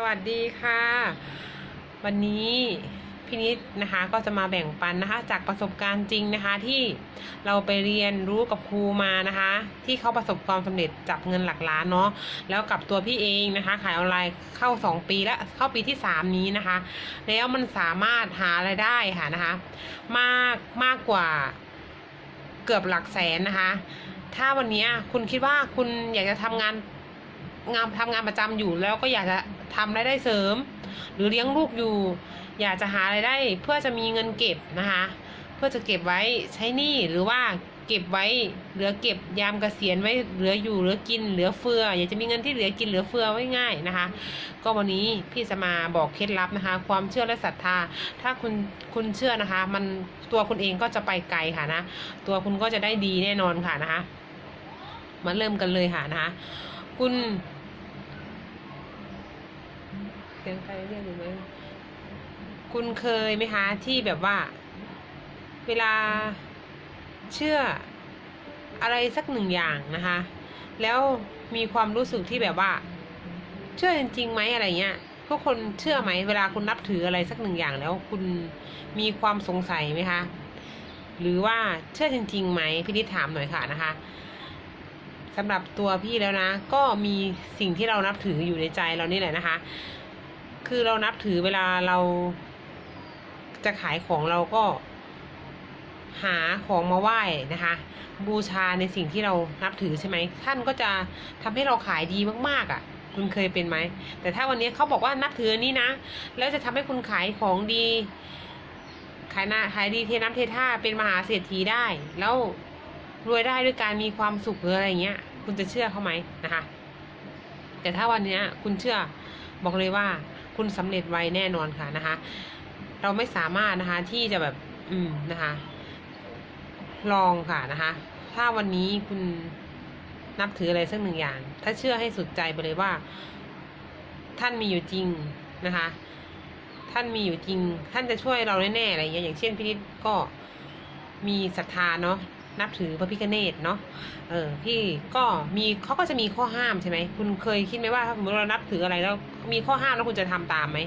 สวัสดีค่ะ วันนี้พี่นิดนะคะก็จะมาแบ่งปันนะคะ จากประสบการณ์จริงนะคะ ที่เราไปเรียนรู้กับครูมานะคะ ที่เขาประสบความสำเร็จจับเงินหลักล้านเนาะแล้วกับตัวพี่เองนะคะ ขายออนไลน์เข้า 2 ปีแล้วเข้าปีที่ 3 นี้นะคะ แล้วมันสามารถหาไรายได้ค่ะนะคะ มากมากกว่าเกือบหลักแสนนะคะ ถ้าวันนี้คุณคิดว่าคุณอยากจะทำงานงานทำงานประจำอยู่แล้วก็อยากจะ ทำรายได้เสริม หรือเลี้ยงลูกอยู่ อยากจะหารายได้เพื่อจะมีเงินเก็บนะคะ เพื่อจะเก็บไว้ใช้หนี้หรือว่าเก็บไว้เหลือเก็บยามเกษียณไว้เหลืออยู่เหลือกินเหลือเฟือ อยากจะมีเงินที่เหลือกินเหลือเฟือไว้ง่ายนะคะ ก็วันนี้พี่จะมาบอกเคล็ดลับนะคะ ความเชื่อและศรัทธา ถ้าคุณคุณเชื่อนะคะ มันตัวคุณเองก็จะไปไกลค่ะนะ ตัวคุณก็จะได้ดีแน่นอนค่ะนะคะมาเริ่มกันเลยค่ะนะคะ คุณ เสียงใครเรียกอยู่ไหมคุณเคยไหมคะที่แบบว่า เวลาเชื่ออะไรสักหนึ่งอย่างนะคะ แล้วมีความรู้สึกที่แบบว่า เชื่อจริงๆไหมอะไรเงี้ยทุกคนเชื่อไหมเวลาคุณนับถืออะไรสักหนึ่งอย่างแล้ว คุณมีความสงสัยไหมคะหรือว่าเชื่อจริงๆไหมพี่นิดถามหน่อยค่ะนะคะสำหรับตัวพี่แล้วนะ ก็มีสิ่งที่เรานับถืออยู่ในใจเรานี่แหละนะคะ คือเรานับถือเวลาเราจะขายของเราก็ หาของมาไหว้นะคะ บูชาในสิ่งที่เรานับถือใช่ไหมท่านก็จะทำให้เราขายดีมากๆอะ่ะ คุณเคยเป็นไหม แต่ถ้าวันนี้เขาบอกว่านับถือนี้นะ แล้วจะทำให้คุณขายของดี ขายนาขายดีเทน้ำเทท่าเป็นมหาเศรษฐีได้ แล้วรวยได้ด้วยการมีความสุขหรืออะไรเงี้ย คุณจะเชื่อเขาไหมนะคะ แต่ถ้าวันนี้คุณเชื่อบอกเลยว่า คุณสำเร็จไวแน่นอนค่ะนะคะ เราไม่สามารถนะคะที่จะแบบอืมนะคะ ลองค่ะนะคะ ถ้าวันนี้คุณนับถืออะไรสักหนึ่งอย่าง ถ้าเชื่อให้สุดใจไปเลยว่า ท่านมีอยู่จริงนะคะ ท่านมีอยู่จริง ท่านจะช่วยเราแน่ๆอะไรอย่างเงี้ยอย่างเช่นพี่นิดก็มีศรัทธาเนาะนับถือพระพิฆเนศเนาะ เออพี่ก็มีเขาก็จะมีข้อห้ามใช่ไหม คุณเคยคิดไหมว่าถ้าสมมติเรานับถืออะไรแล้ว มีข้อห้ามแล้วคุณจะทำตามไหม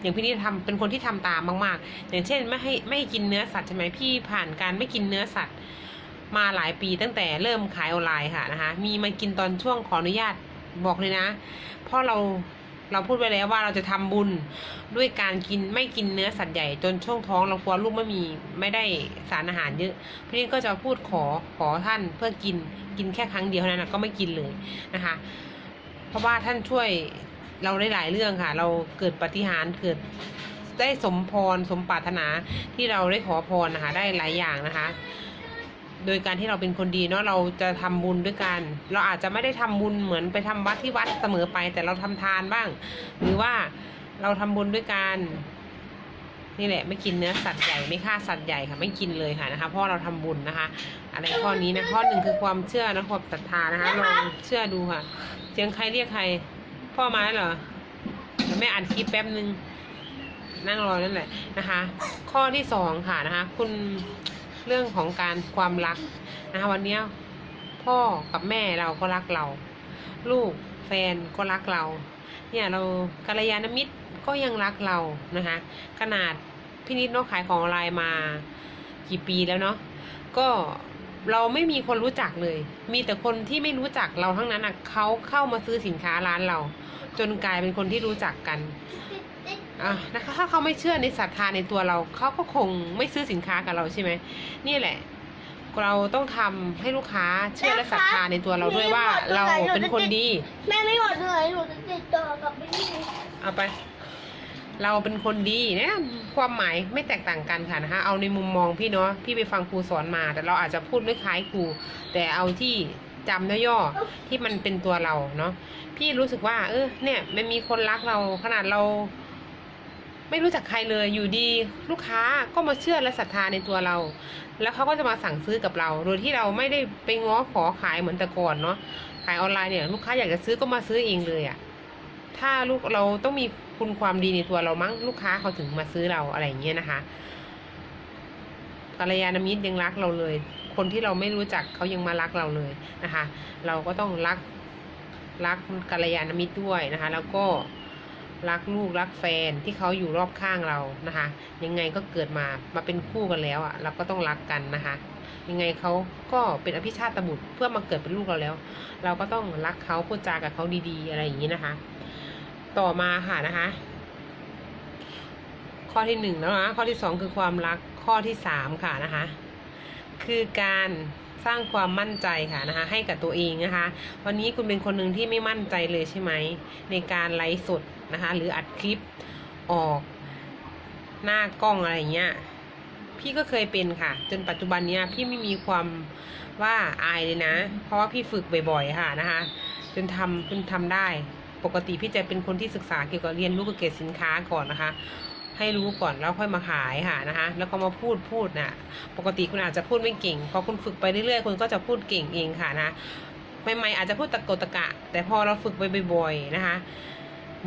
อย่างพี่นี่ทำเป็นคนที่ทำตามมากๆ อย่างเช่นไม่ให้ไม่ให้กินเนื้อสัตว์ใช่ไหมพี่ผ่านการไม่กินเนื้อสัตว์ มาหลายปีตั้งแต่เริ่มขายออนไลน์ค่ะนะคะมีมากินตอนช่วงขออนุญาตบอกเลยนะเพราะเราเราพูดไปแล้วว่าเราจะทำบุญด้วยการกินไม่กินเนื้อสัตว์ใหญ่จนช่วงท้องเรากลัวลูกไม่มีไม่ได้สารอาหารเยอะพี่นี่ก็จะพูดขอขอท่านเพื่อกินกินแค่ครั้งเดียวเท่านั้นนะก็ไม่กินเลยนะคะ เพราะว่าท่านช่วย เราได้หลายเรื่องค่ะ เราเกิดปฏิหารเกิดได้สมพรสมปรารถนาที่เราได้ขอพรนะคะ ได้หลายอย่างนะคะ โดยการที่เราเป็นคนดีเนาะเราจะทำบุญด้วยกัน เราอาจจะไม่ได้ทำบุญเหมือนไปทำวัดที่วัดเสมอไป แต่เราทำทานบ้าง หรือว่าเราทำบุญด้วยกันนี่แหละไม่กินเนื้อสัตว์ใหญ่ไม่ฆ่าสัตว์ใหญ่ค่ะไม่กินเลยค่ะนะคะเพราะเราทำบุญนะคะ อะไรข้อนี้นะข้อหนึ่งคือความเชื่อนะความศรัทธานะคะลองเชื่อดูค่ะเสียงใครเรียกใคร พ่อมาแล้วเหรอเดี๋ยวแม่อ่านคลิปแป๊บนึง นั่งรอนั่นแหละนะคะ ข้อที่สองค่ะนะคะ คุณเรื่องของการความรักนะคะวันนี้พ่อกับแม่เราก็รักเรา ลูกแฟนก็รักเรา เนี่ยเรากัลยาณมิตรก็ยังรักเรานะคะ ขนาดพี่นิดเนาะขายของออนไลน์มากี่ปีแล้วเนาะก็ เราไม่มีคนรู้จักเลย มีแต่คนที่ไม่รู้จักเราทั้งนั้นอะเขาเข้ามาซื้อสินค้าร้านเรา จนกลายเป็นคนที่รู้จักกันอะนะคะถ้าเขาไม่เชื่อในศรัทธาในตัวเราเขาก็คงไม่ซื้อสินค้ากับเราใช่ไหมนี่แหละ เราต้องทำให้ลูกค้าเชื่อและศรัทธาในตัวเราด้วยว่าเราเป็นคนดี แม่ไม่หมดเลยหนูจะติดต่อกับพี่เอาไป เราเป็นคนดีนะความหมายไม่แตกต่างกันค่ะนะคะเอาในมุมมองพี่เนาะพี่ไปฟังครูสอนมา แต่เราอาจจะพูดไม่คล้ายครู แต่เอาที่จำย่อๆที่มันเป็นตัวเราเนาะพี่รู้สึกว่า เออเนี่ยมันมีคนรักเราขนาดเรา ไม่รู้จักใครเลยอยู่ดี ลูกค้าก็มาเชื่อและศรัทธาในตัวเรา แล้วเขาก็จะมาสั่งซื้อกับเรา โดยที่เราไม่ได้ไปง้อขอขายเหมือนแต่ก่อนเนาะขายออนไลน์เนี่ย ลูกค้าอยากจะซื้อก็มาซื้อเองเลยอะ่ะถ้าลูกเราต้องมี คุณความดีในตัวเรามั้งลูกค้าเขาถึงมาซื้อเราอะไรอย่างเงี้ยนะคะกัลยาณมิตรยังรักเราเลย คนที่เราไม่รู้จักเขายังมารักเราเลยนะคะ เราก็ต้องรักรักกัลยาณมิตรด้วยนะคะ แล้วก็รักลูกรักแฟนที่เขาอยู่รอบข้างเรานะคะ ยังไงก็เกิดมามาเป็นคู่กันแล้วอะ เราก็ต้องรักกันนะคะ ยังไงเขาก็เป็นอภิชาติบุตรเพื่อมาเกิดเป็นลูกเราแล้ว เราก็ต้องรักเขาพูดจากับเขาดีๆ อะไรอย่างนี้นะคะ ต่อมาค่ะนะคะ ข้อที่หนึ่งแล้วนะข้อที่สองคือความรักข้อที่สามค่ะนะคะ คือการสร้างความมั่นใจค่ะนะคะ ให้กับตัวเองนะคะ วันนี้คุณเป็นคนหนึ่งที่ไม่มั่นใจเลยใช่ไหมในการไลฟ์สดนะคะ หรืออัดคลิปออกหน้ากล้องอะไรเงี้ยพี่ก็เคยเป็นค่ะ จนปัจจุบันเนี้ยพี่ไม่มีความว่าอายเลยนะ เพราะว่าพี่ฝึกบ่อยๆค่ะนะคะ จนทำจนทำได้ ปกติพี่จะเป็นคนที่ศึกษาเกี่ยวกับเรียนรู้เกี่ยวกับสินค้าก่อนนะคะ ให้รู้ก่อนแล้วค่อยมาขายค่ะนะคะ แล้วก็มาพูดพูดนะปกติคุณอาจจะพูดไม่เก่งพอคุณฝึกไปเรื่อยๆคุณก็จะพูดเก่งเองค่ะนะใหม่ๆอาจจะพูดตะโกตะกะ แต่พอเราฝึกไปบ่อยๆนะคะ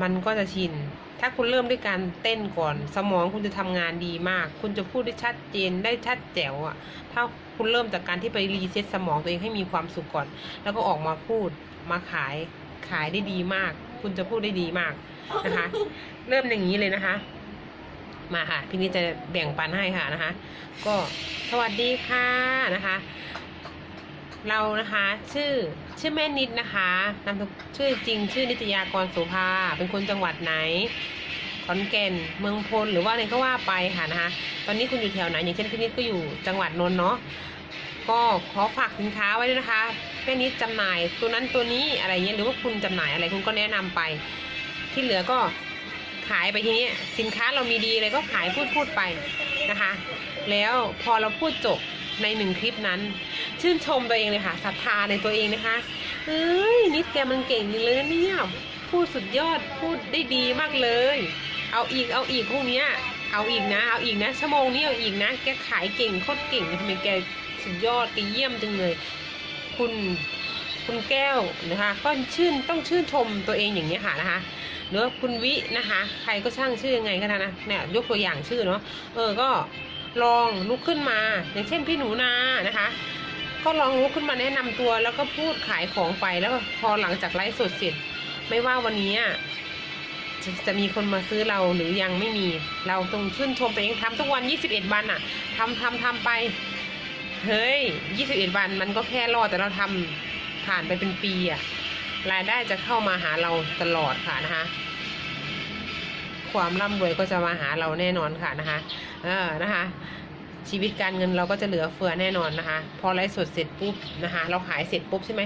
มันก็จะชินถ้าคุณเริ่มด้วยการเต้นก่อน สมองคุณจะทำงานดีมาก คุณจะพูดได้ชัดเจนได้ชัดแจ๋วอะ่ะ ถ้าคุณเริ่มจากการที่ไปรีเซ็ตสมองตัวเองให้มีความสุขก่อน แล้วก็ออกมาพูดมาขาย ขายได้ดีมาก คุณจะพูดได้ดีมากนะคะ เริ่มอย่างนี้เลยนะคะ มาค่ะ พี่นิดจะแบ่งปันให้ค่ะนะคะ ก็สวัสดีค่ะนะคะ เรานะคะ ชื่อชื่อแม่นิดนะคะนามสกุลชื่อจริง ชื่อนิตยากรโสภาเป็นคนจังหวัดไหนขอนแก่นเมืองพลหรือว่าอะไรก็ว่าไปค่ะนะคะ ตอนนี้คุณอยู่แถวไหนอย่างเช่นพี่นิดก็อยู่จังหวัดนนท์เนาะ ก็ขอฝากสินค้าไว้ด้วยนะคะแม่นิดจำหน่ายตัวนั้นตัวนี้อะไรเงี้ยหรือว่าคุณจำหน่ายอะไรคุณก็แนะนำไป ที่เหลือก็ขายไปทีนี้สินค้าเรามีดีอะไรก็ขายพูดพูดไปนะคะ แล้วพอเราพูดจบในหนึ่งคลิปนั้น ชื่นชมตัวเองเลยค่ะศรัทธาในตัวเองนะคะเอ้ยนิดแกมันเก่งจริงเลยนะเนี่ยพูดสุดยอดพูดได้ดีมากเลย เอาอีกเอาอีกพวกเนี้ยเอาอีกนะเอาอีกนะชั่วโมงนี้เอาอีกนะ แกขายเก่งโคตรเก่งทำไมแก สุดยอดแกเยี่ยมจังเลย คุณคุณแก้วนะคะก็ชื่นต้องชื่นชมตัวเองอย่างนี้ค่ะนะคะหรือคุณวินะคะ ใครก็ช่างชื่อยังไงก็ได้นะเนี่ยยกตัวอย่างชื่อเนาะเออก็ลองลุกขึ้นมา อย่างเช่นพี่หนูนานะคะ ก็ลองลุกขึ้นมาแนะนำตัวแล้วก็พูดขายของไปแล้วพอหลังจากไลฟ์สดเสร็จ ไม่ว่าวันนี้จะจะมีคนมาซื้อเราหรือยังไม่มี เราต้องชื่นชมตัวเองทำทุกวัน 21 วันอะทำทำทำไป เฮ้ย21วันมันก็แค่รอดแต่เราทำผ่านไปเป็นปีอะรายได้จะเข้ามาหาเราตลอดค่ะนะคะ ความร่ำรวยก็จะมาหาเราแน่นอนค่ะนะคะ เออนะคะ ชีวิตการเงินเราก็จะเหลือเฟือแน่นอนนะคะ พอไลฟ์สดเสร็จปุ๊บนะคะ เราขายเสร็จปุ๊บใช่ไหม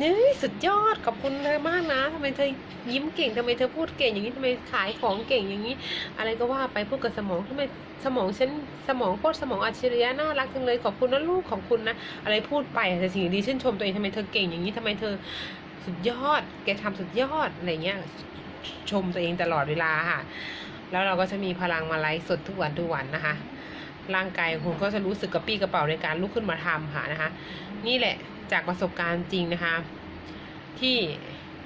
นี่สุดยอดขอบคุณเลยมากนะทำไมเธอยิ้มเก่งทำไมเธอพูดเก่งอย่างนี้ทำไมขายของเก่งอย่างนี้ อะไรก็ว่าไปพูดกับสมองทำไมสมองฉันสมองโคตรสมองอัจฉริยะน่ารักจังเลยขอบคุณนะลูกขอบคุณนะอะไรพูดไปแต่สิ่งดีชื่นชมตัวเองทำไมเธอเก่งอย่างนี้ทำไมเธอสุดยอด แกทำสุดยอดอะไรเงี้ยชมตัวเองตลอดเวลาค่ะ แล้วเราก็จะมีพลังมาไลฟ์สดทุกวันทุกวันนะคะ ร่างกายคุณก็จะรู้สึกกระปี้กระเป๋าในการลุกขึ้นมาทำค่ะนะคะ นี่แหละจากประสบการณ์จริงนะคะ ที่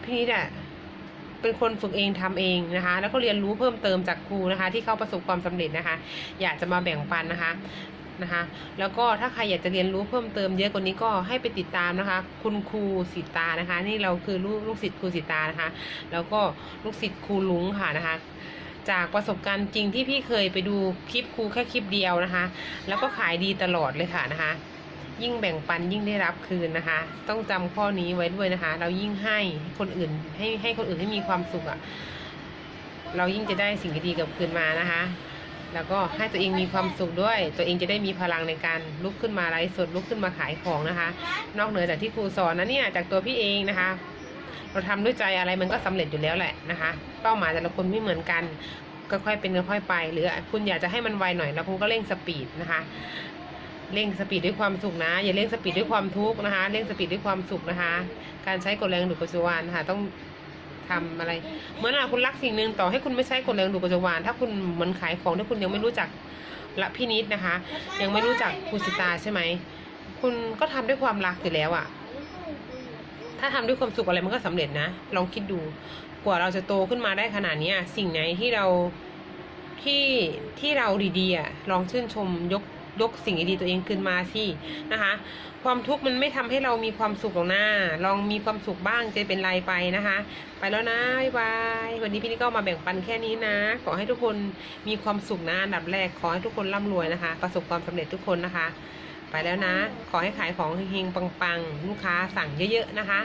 พี่นิดอะเป็นคนฝึกเองทำเองนะคะ แล้วก็เรียนรู้เพิ่มเติมจากครูนะคะ ที่เขาประสบความสำเร็จนะคะ อยากจะมาแบ่งปันนะคะนะคะ แล้วก็ถ้าใครอยากจะเรียนรู้เพิ่มเติมเยอะกว่านี้ก็ให้ไปติดตามนะคะ คุณครูสิตานะคะ นี่เราคือลูกลูกศิษย์ครูสิตานะคะ แล้วก็ลูกศิษย์ครูลุงค่ะนะคะ จากประสบการณ์จริงที่พี่เคยไปดูคลิปครูแค่คลิปเดียวนะคะ แล้วก็ขายดีตลอดเลยค่ะนะคะ ยิ่งแบ่งปันยิ่งได้รับคืนนะคะ ต้องจำข้อนี้ไว้ด้วยนะคะ เรายิ่งให้คนอื่นให้ให้คนอื่นให้มีความสุขอะ่ะเรายิ่งจะได้สิ่งดีๆกับคืนมานะคะ แล้วก็ให้ตัวเองมีความสุขด้วย ตัวเองจะได้มีพลังในการลุกขึ้นมาไลฟ์สดลุกขึ้นมาขายของนะคะ นอกเหนือจากที่ครูสอนนะเนี่ยจากตัวพี่เองนะคะ เราทำด้วยใจอะไรมันก็สำเร็จอยู่แล้วแหละนะคะ เป้าหมายแต่ละคนไม่เหมือนกันก็ค่อยเป็นค่อยไป หรือคุณอยากจะให้มันไวหน่อยแล้วคุณก็เร่งสปีดนะคะเร่งสปีดด้วยความสุขนะ อย่าเร่งสปีดด้วยความทุกข์นะคะเร่งสปีดด้วยความสุขนะคะ การใช้กฎแรงดูดปัจจุบันนะคะต้องทำอะไร เหมือนอะคุณรักสิ่งหนึ่งต่อให้คุณไม่ใช้กฎแรงดูดปัจจุบันถ้าคุณเหมือนขายของถ้าคุณยังไม่รู้จักละพี่นิดนะคะ ยังไม่รู้จักครูสิตาใช่ไหมคุณก็ทำด้วยความรักอยู่แล้วอะ ถ้าทำด้วยความสุขอะไรมันก็สำเร็จนะ ลองคิดดู กว่าเราจะโตขึ้นมาได้ขนาดนี้สิ่งไหนที่เราที่ที่เราดีๆอะลองชื่นชมยกยกสิ่งดีๆตัวเองขึ้นมาสินะคะ ความทุกข์มันไม่ทำให้เรามีความสุขหรอกนะลองมีความสุขบ้างจะเป็นไรไปนะคะ ไปแล้วนะบ๊ายบายวันนี้พี่นี่ก็มาแบ่งปันแค่นี้นะ ขอให้ทุกคนมีความสุขนะอันดับแรกขอให้ทุกคนร่ำรวยนะคะ ประสบความสำเร็จทุกคนนะคะ ไปแล้วนะ ขอให้ขายของเฮงๆปังๆ ลูกค้าสั่งเยอะๆนะคะ